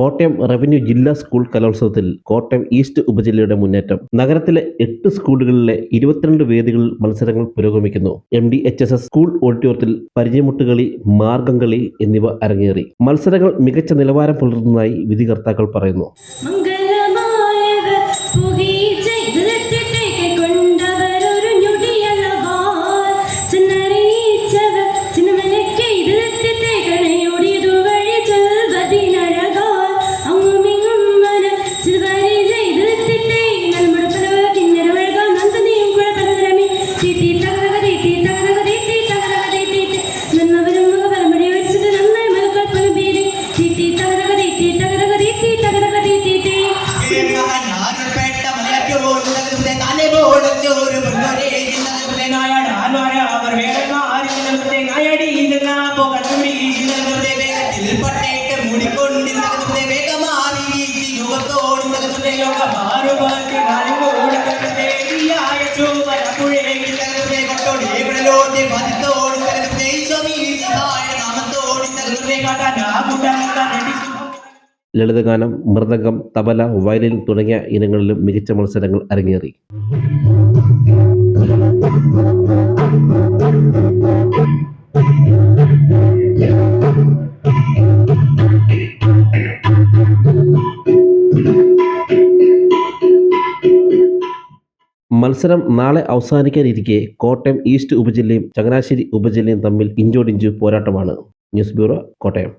Kottayam revenue ജില്ലാ school കലോത്സവത്തിൽ Kottayam east ഉപജില്ലയുടെ മുന്നേറ്റം. നഗരത്തിലെ എട്ട് സ്കൂളുകളിലെ ഇരുപത്തിരണ്ട് വേദികളിൽ മത്സരങ്ങൾ പുരോഗമിക്കുന്നു. M D H S S school ഓഡിറ്റോറിയത്തിൽ പരിചയമുട്ടുകളി മാർഗംകളി എന്നിവ അരങ്ങേറി. മത്സരങ്ങൾ മികച്ച നിലവാരം പുലർത്തുന്നതായി വിധികർത്താക്കൾ പറയുന്നു. നായടി ഇതെന്ന പോകട്ടുടി ഇന്നത്തെ വേഗത്തിൽ പട്ടേട്ട് മൂടിക്കൊണ്ടിരുന്നതിന്റെ വേഗമാറി വീശി യോഗ പതിത്തോടുന്നതിന്റെ ഈശ്വരീശായ നാമത്തോടുന്നതിന്റെ കാട്ടാനാകുണ്ടാകുന്ന ലളിതഗാനം മൃദംഗം തബല വയലിൻ തുടങ്ങിയ ഇനങ്ങളിലും മികച്ച മത്സരങ്ങൾ അരങ്ങേറി. മത്സരം നാളെ അവസാനിക്കാനിരിക്കെ കോട്ടയം ഈസ്റ്റ് ഉപജില്ലയും ചങ്ങനാശ്ശേരി ഉപജില്ലയും തമ്മിൽ ഇഞ്ചോടിഞ്ചു പോരാട്ടമാണ്. News bureau Kottayam.